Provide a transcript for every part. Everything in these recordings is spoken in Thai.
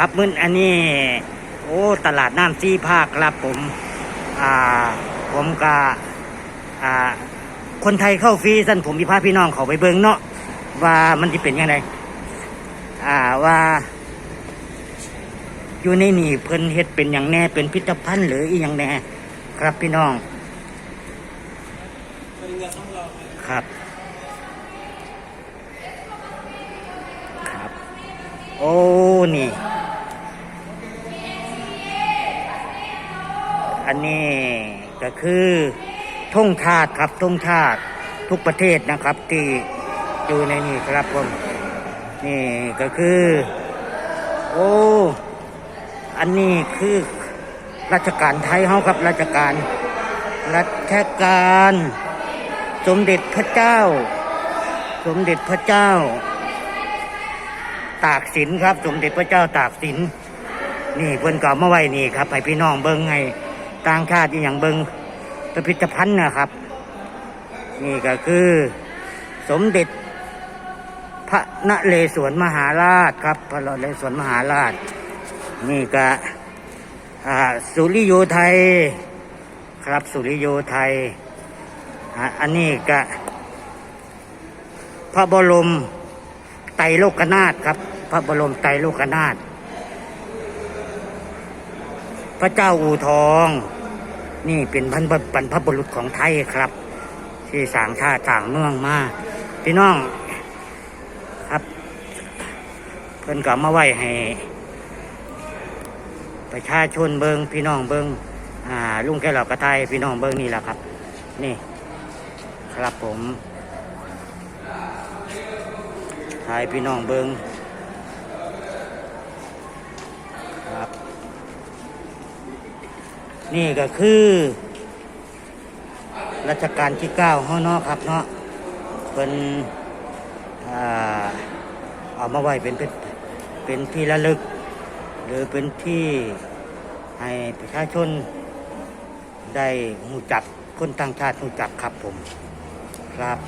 ครับมื้ออันนี้ โอ้ตลาดน้ำซีภาคครับผมอ่าผมก็อ่าคนไทยเข้าฟรีสั่นผมมีพาพี่น้องเขาไปเบิงเนาะว่ามันจะเป็นยังไงอ่าว่า อยู่ในนี่เพิ่นเฮ็ดเป็นอย่างแน่เป็นพิพิธภัณฑ์หรืออีหยังแน่ครับพี่น้อง ครับ ครับ โอ้ นี่ อันนี้ก็คือธงชาติครับธงชาติทุกประเทศนะครับที่อยู่ในนี่ครับผมนี่ก็คือ โอ้อันนี้คือราชการไทยเฮาครับราชการรัชการสมเด็จพระเจ้า สมเด็จพระเจ้า ตากสินครับ สมเด็จพระเจ้าตากสินนี่เพิ่นก็เอามาไว้นี่ครับให้พี่น้องเบิ่งให้ ต่างชาติอย่างเบิงพิพิธภัณฑ์นะครับ นี่ก็คือ สมเด็จ พระนเรศวรมหาราชครับ พระนเรศวรมหาราช นี่ก็สุริโยไทยครับสุริโยไทยอันนี้ก็พระบรมไตรโลกนาถครับ พระบรมไตรโลกนาถพระเจ้าอู่ทอง นี่เป็นพันพบรรพบุรุษของไทยครับ ที่สางชาติสางเมืองมาพี่น้องครับ เพิ่นก็เอามาไหว้ให้ ประชาชนเบิงพี่น้องเบิงอ่าลุงแกหลอกกระไทยพี่น้องเบิงนี่แหละครับ นี่ ครับผมทายพี่น้องเบิงครับ นี่ก็คือรัชกาลที่เก้าเฮาเนาะครับเนาะเป็นเอามาไว้เป็นเป็นเป็นที่ระลึก หรือเป็นที่ให้ประชาชนได้หูจักคนต่างชาติหูจักครับผมครับ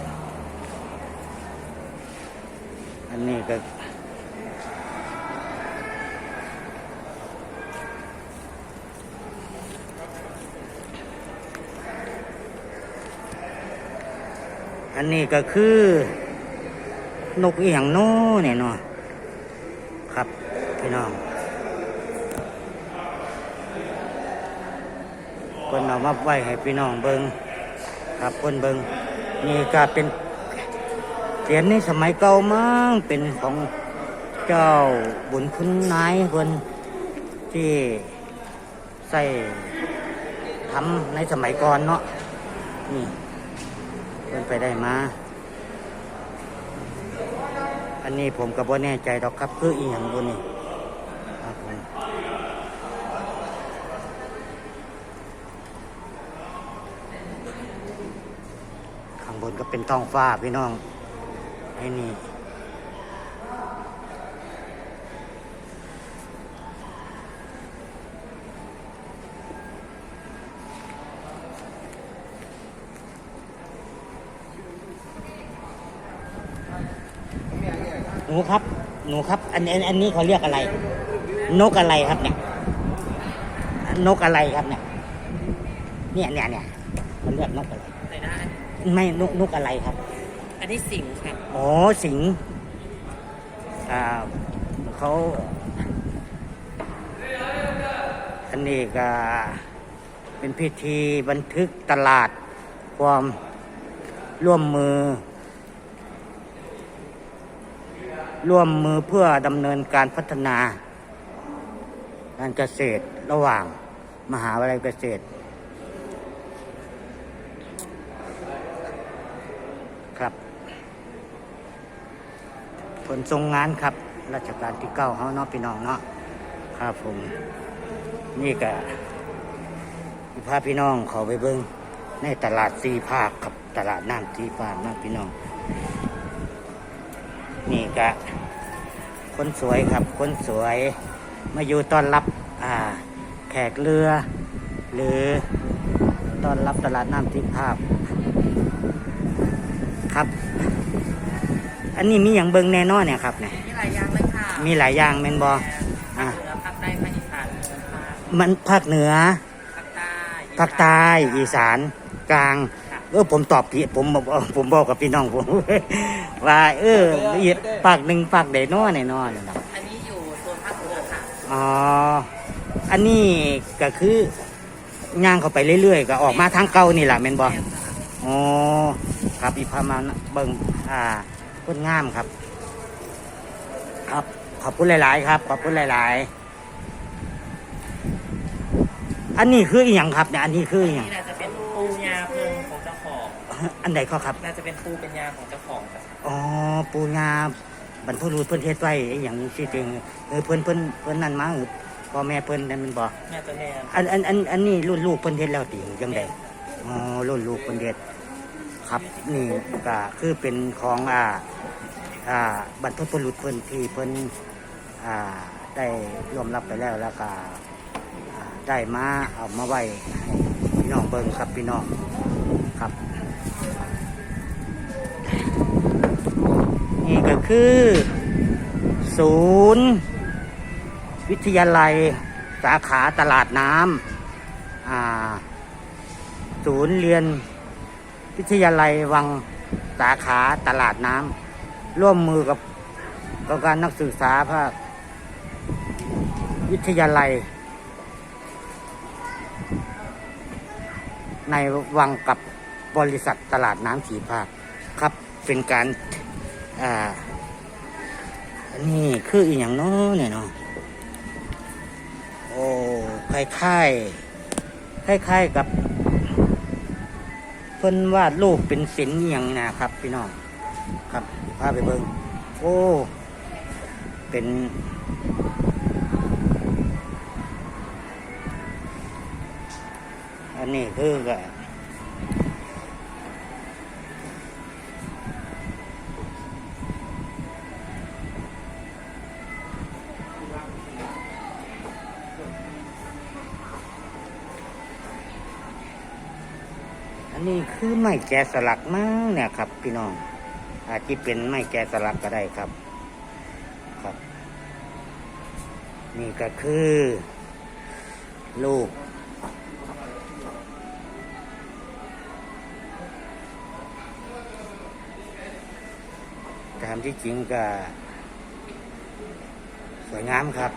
อันนี้ก็ อันนี้ก็คือนกเอียงโน้เนี่ยเนาะครับพี่น้องเพิ่นเอามาไว้ให้พี่น้องเบิงครับเพิ่นเบิงนี่ก็เป็นเหรียญในสมัยเก่ามั้งเป็นของเจ้าบุญคุณนายเพิ่นที่ใส่ทำในสมัยก่อนเนาะนี่ เพิ่นไปได้มา อันนี้ผมกับ่แน่ใจดอกครับคืออีหยังบนนี่ครับผมข้างบนก็เป็นท้องฟ้าพี่น้องไอ้นี่ หนูครับ หนูครับ อันอันอันนี้เขาเรียกอะไร นกอะไรครับเนี่ย นกอะไรครับเนี่ย เนี่ยเนี่ยเนี่ยเขาเรียกนกอะไร ไหนนะไม่นกนกอะไรครับ อันนี้สิงห์ครับ อ๋อสิงห์อ่าเขา อันนี้ก็เป็นพิธีบันทึกตลาดความร่วมมือ ร่วมมือเพื่อดำเนินการพัฒนา การเกษตรระหว่างมหาวิทยาลัยเกษตร ครับ ผลทรงงานครับ ราชการที่เก้าเฮาเนาะพี่น้องเนาะครับผม นี่ก็พาพี่น้องเขาไปเบิ้งในตลาดสีภาคครับตลาดน้ำสีภาคนะพี่น้อง นี่ก็ คนสวยครับ คนสวย มาอยู่ต้อนรับอ่าแขกเรือ หรือต้อนรับตลาดน้ำสีภาคครับ อันนี้มีอย่างเบิงแน่นอนเนี่ยครับเนี่ยมีหลายอย่างเลยค่ะมีหลายอย่างแม่นบออะเมันภาคเหนือภาคใต้ภาคใต้อีสานกลาง เออผมตอบผิดผมบอกผมบอกกับพี่น้องผม ว่า เออภาคหนึ่งภาคใดน้อไหนน้อนั่นน่ะอันนี้อยู่โซนภาคเหนือค่ะอ๋ออันนี้ก็คือย่างเข้าไปเรื่อยๆก็ออกมาทางเก่านี่แหละแม่นบ่แม่นค่ะอ๋อครับอีพามาเบิ่งอ่าคนงามครับ ครับขอบคุณหลาย ๆ ครับขอบคุณหลาย ๆ อันนี้คืออีหยังครับเนี่ยอันนี้คืออีหยัง นี่น่าจะเป็นปูยาเพิงข องเจ้าของอันใดก็ครับ น่าจะเป็นปูเป็นยาของเจ้าของจ้ะอ๋อปูงาบรรพบุรุษเพิ่นเฮ็ดไว้อหย่างสิจริงเออเพิ่นเพิ่นเพิ่นนั่นมาเออพ่อแม่เพิ่นนั่นแมันบ่น่าจะแม่นอันอันอันอันนี้รุ่นลูกเพิ่นเฮ็ดแล้วติจังไดอ๋อรุ่นลูกเพิ่นเฮ็ดครับ นี่ก็คือเป็นของอ่าอ่าบรรพบุรุษเพิ่นที่เพิ่นอ่าได้รวมรับไปแล้วแล้วก็อ่าได้มาเอามาไว้ให้พี่น้องเบิ่งครับพี่น้องครับ นี่ก็คือ ศูนย์ วิทยาลัย สาขาตลาดน้ำศูนย์เรียน วิทยาลัยวังสาขาตลาดน้ำร่วมมือกับกับการนักศึกษาภาควิทยาลัย ในวังกับบริษัทตลาดน้ำสีภาคครับเป็นการ อ่า อันนี้คืออีกอย่างเน้อเนี่ยเนาะโอ้คล้ายๆคล้ายๆกับ เพิ่นวาดรูปเป็นศิลป์อย่างนี้นะครับ พี่น้องครับพาไปเบิงโอ้ เป็น อันนี้คือก็อั นนี้คือไม้แกะสลักมั้งเนี่ยครับ พี่น้อง อาจจะเป็นไม้แกะสลักก็ได้ครับ ครับ นี่ก็คือลูกตามที่จริงก็สวยงามครับ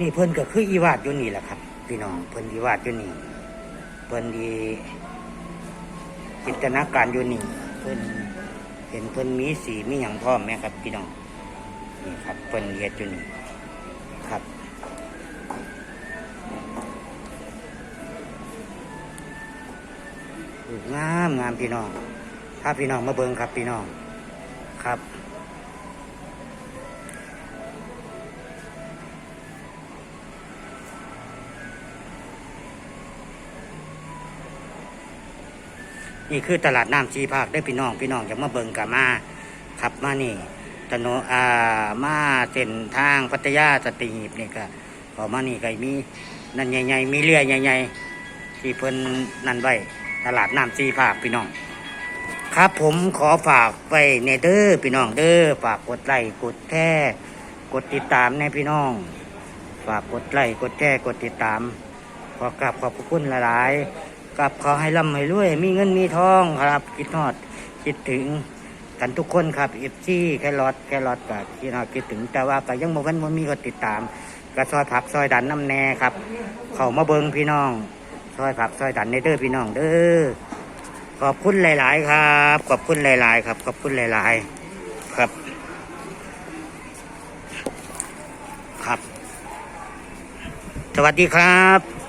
นี่เพิ่นก็คืออีวาดอยู่นี่แหละครับ พี่น้องเพิ่นอีวาดอยู่นี่เพิ่นดีจินตนาการอยู่นี่เพิ่นเห็นเพิ่นมีสีมีอย่างพร้อมไหมครับ พี่น้องนี่ครับเพิ่นเฮ็ดอยู่นี่ครับงามงามพี่น้อง ถ้าพี่น้องมาเบิ่งครับพี่น้องครับ นี่คือตลาดน้ำชีภาคได้พี่น้องพี่น้องจะมาเบิงกับมาขับมานี่ถนนอ่ามาเส้นทางพัทยาสตีหีบนี่ก็พอมานี่ก็มีนั่นใหญ่ๆมีเรือใหญ่ๆที่เพิ่นนั่นไว้ตลาดน้ำชีภาคพี่น้อง ครับผมขอฝากไว้ในเด้อพี่น้องเด้อฝากกดไลค์กดแชร์กดติดตามในพี่น้อง ฝากกดไลค์กดแชร์กดติดตามขอกราบขอบคุณหลายๆ กับขอให้ร่ำให้รวย มีเงินมีทองครับ คิดทอด คิดถึงกันทุกคนครับเอฟซีแครอทแครอทกับคิดทอดคิดถึง แต่ว่าก็ยังบ่กันบ่มีก็ติดตามก็ซอยผักซอยดันน้ำแน่ครับ เข้ามาเบิงพี่น้อง ซอยผักซอยดันในเด้อพี่น้องเด้อขอบคุณหลาย ๆ ครับ ขอบคุณหลาย ๆ ครับ ขอบคุณหลาย ๆ ครับ ครับ สวัสดีครับ